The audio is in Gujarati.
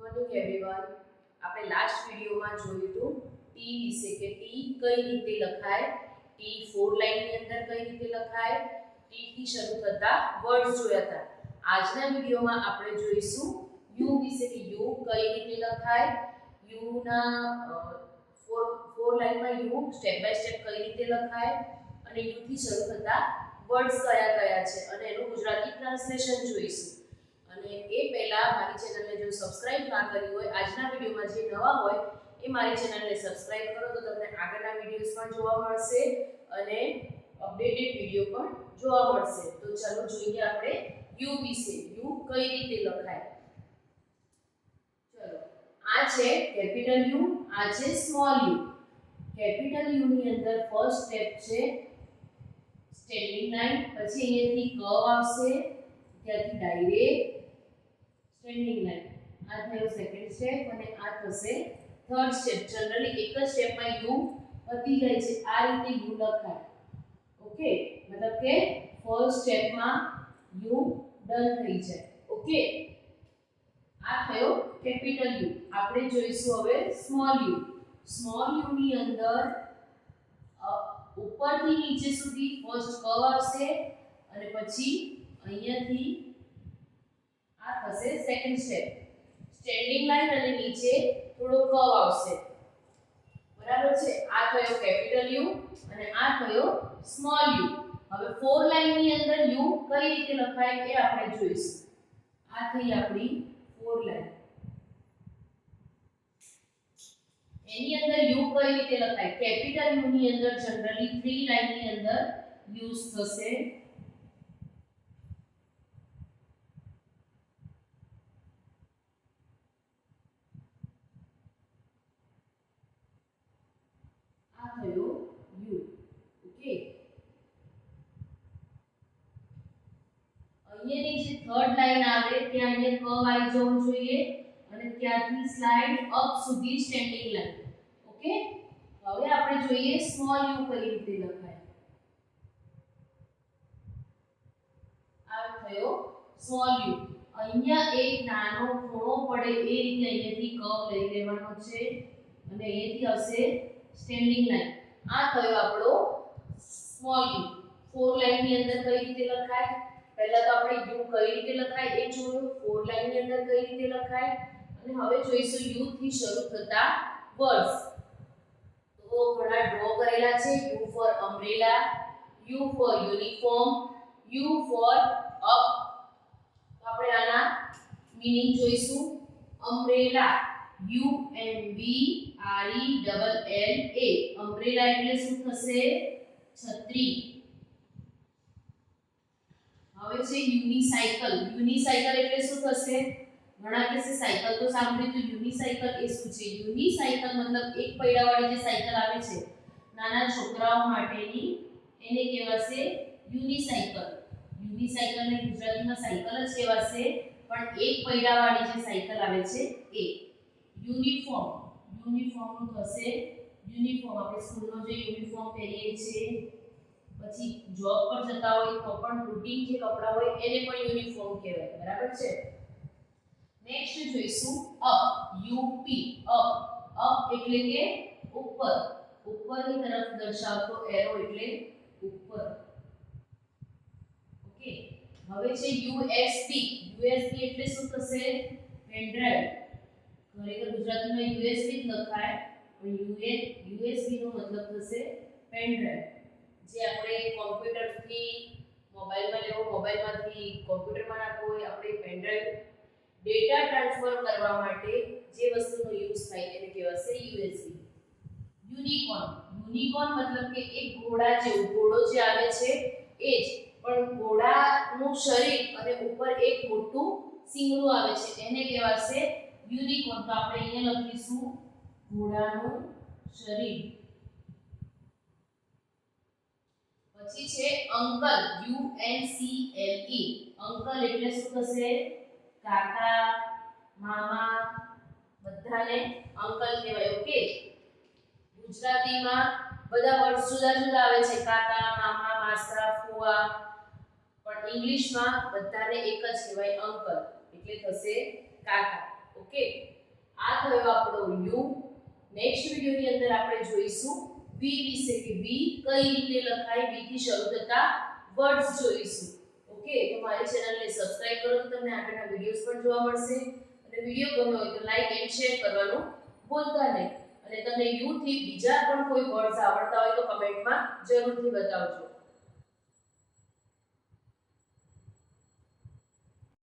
મોર્નિંગ એવરીવન આપણે લાસ્ટ વિડિયોમાં જોયું હતું ટી વિશે કે ટી કઈ રીતે લખાય ટી ફોર લાઇનની અંદર કઈ રીતે લખાય ટી થી શરૂ થતા વર્ડ્સ જોયા હતા. આજના વિડિયોમાં આપણે જોઈશું યુ વિશે કે યુ કઈ રીતે લખાય યુ ના ફોર ફોર લાઇનમાં યુ સ્ટેપ બાય સ્ટેપ કઈ રીતે લખાય, અને યુ થી શરૂ થતા વર્ડ્સ કયા કયા છે, અને એનું ગુજરાતી ટ્રાન્સલેશન જોઈશું. કરી હોય, આજના વિડીયોમાં જે નવા હોય, એ મારી ચેનલને સબસ્ક્રાઇબ કરો તો તમને આગળના વિડીયોઝ પણ જોવા મળશે અને અપડેટેડ વીડિયો પણ જોવા મળશે. તો ચાલો જોઈએ આપણે યુ વિશે. યુ કઈ રીતે લખાય? ચલો, આ છે કેપિટલ યુ આ છે સ્મોલ યુ કેપિટલ યુ ની અંદર ફર્સ્ટ સ્ટેપ છે સ્ટેન્ડિંગ લાઈન પછી અહીંયાથી કર્વ આવશે, ત્યાંથી ડાયરેક્ટ સ્ટેન્ડિંગ લાઈન આ થયો સેકન્ડ સ્ટેપ અને આ થશે થર્ડ સ્ટેપ જનરલી એક જ સ્ટેપમાં યુ પતી જાય છે. આ રીતે યુ લખાય. ઓકે મતલબ કે ફર્સ્ટ સ્ટેપમાં યુ ડન થઈ જાય. ઓકે આ થયો કેપિટલ યુ આપણે જોઈશું હવે સ્મોલ યુ સ્મોલ યુ ની અંદર ઉપરથી નીચે સુધી ફર્સ્ટ કર્વ આવશે અને પછી અહીંયાથી આ થશે સેકન્ડ સ્ટેપ સ્ટેન્ડિંગ લાઈન અને નીચે થોડો કર્વ આવશે. બરાબર છે? આ થયો કેપિટલ યુ અને આ થયો સ્મોલ યુ હવે ફોર લાઈનની અંદર યુ કઈ રીતે લખાય એ આપણે જોઈશું. આ થઈ આપણી ફોર લાઈન એની અંદર યુ કઈ રીતે લખાય? કેપિટલ યુ ની અંદર જનરલી થ્રી લાઈનની અંદર યુઝ થશે આ થયો યુ ઓકે અહીંયાની જે થર્ડ લાઈન આવે, ત્યાં અહીંયા કર્વ આવી જવું જોઈએ અને ત્યાંથી સ્લાઇડ અપ સુધી સ્ટેન્ડિંગ લાઈન ઓકે હવે આપણે જોઈએ સ્મોલ યુ કઈ રીતે લખાય. આ થયો સ્મોલ યુ અહીંયા એક નાનો ખૂણો પડે એ રીતે અહીંયાથી કર્વ લઈ લેવાનો છે અને અહીંયાથી આવશે સ્ટેન્ડિંગ લાઈન આ થયો આપણો સ્મોલ યુ ફોર લાઈનની અંદર કઈ રીતે લખાય? પહેલા તો આપણે યુ કઈ રીતે લખાય એ જોયું ફોર લાઈનની અંદર કઈ રીતે લખાય, અને હવે જોઈશું યુ થી શરૂ થતા વર્ડ્સ તો ઘણા ડ્રો કરેલા છે, U for umbrella U for uniform U for up તો આપણે આના મીનિંગ જોઈશું. Umbrella U M B R E double L A umbrella એટલે શું થશે? છત્રી. હવે છે યુનિસાયકલ યુનિસાયકલ એટલે શું થશે? ઘણા કહેશે સાયકલ તો સાંભળ્યું તો યુનિસાયકલ એ શું છે? યુનિસાયકલ મતલબ એક પૈડાવાળી જે સાયકલ આવે છે, નાના છોકરાઓ માટેની એને કહેવાશે યુનિસાયકલ યુનિસાયકલને ગુજરાતીમાં સાયકલ જ કહેવાશે, પણ એક પૈડાવાળી જે સાયકલ આવે છે એ. યુનિફોર્મ યુનિફોર્મનું થશે યુનિફોર્મ આપણે સ્કૂલનો જે યુનિફોર્મ પહેરીએ છીએ પછી જોબ પર જતા હોય તો પણ રૂટીન જે કપડાં હોય એને પણ યુનિફોર્મ કહેવાય, બરાબર છે? નેક્સ્ટ જોઈશું અપ યુપી અપ અપ એટલે કે ઉપર. ઉપરની તરફ દર્શાવતો એરો એટલે ઉપર. ઓકે હવે છે યુએસબી યુએસબી એટલે શું થશે? પેનડ્રાઈવ ખરેખર ગુજરાતીમાં યુએસબી જ લખાય, પણ યુએ યુએસબી નો મતલબ થશે પેન ડ્રાઈવ જે આપણે કોમ્પ્યુટરથી મોબાઈલમાં લેવો, મોબાઈલમાંથી કોમ્પ્યુટરમાં નાખવો હોય, આપણે પેન ડ્રાઈવ ડેટા ટ્રાન્સફર કરવા માટે જે વસ્તુનો યુઝ થાય, એને કહેવાશે યુએસબી. યુનિકોર્ન. યુનિકોર્ન મતલબ કે એક ઘોડા જેવું. ઘોડો જે આવે છે, એ જ. પણ ઘોડાનું શરીર અને ઉપર એક મોટું સિંગડું આવે છે, એને કહેવાશે યુનિકોર્ન. તો આપણે અહીંયા લખીશું, ઘોડાનું શરીર. પછી છે uncle, U N C L E. Uncle એટલે શું થશે? કાકા, મામા, બધાને અંકલ કહેવાય, ઓકે? ગુજરાતીમાં બધા વર્ડ જુદા જુદા આવે છે. કાકા, મામા, માસા, ફુવા. પણ ઇંગ્લિશમાં બધાને એક જ કહેવાય અંકલ. એટલે થશે કાકા. ઓકે? આ થયો આપણો યુ. નેક્સ્ટ વિડિયોની અંદર આપણે જોઈશું વી વિશે કે વી કઈ રીતે લખાય વી થી શરૂ થતા વર્ડ્સ જોઈશું. ઓકે, તો મારી ચેનલને સબસ્ક્રાઇબ કરો તો તમને આગળના વિડીયોઝ પણ જોવા મળશે. અને વીડિયો ગમ્યો હોય તો લાઈક એન્ડ શેર કરવાનું ભૂલતા નહીં. અને તમને યુ થી બીજા પણ કોઈ વર્ડ્સ આવડતા હોય તો કમેન્ટમાં જરૂરથી બતાવજો.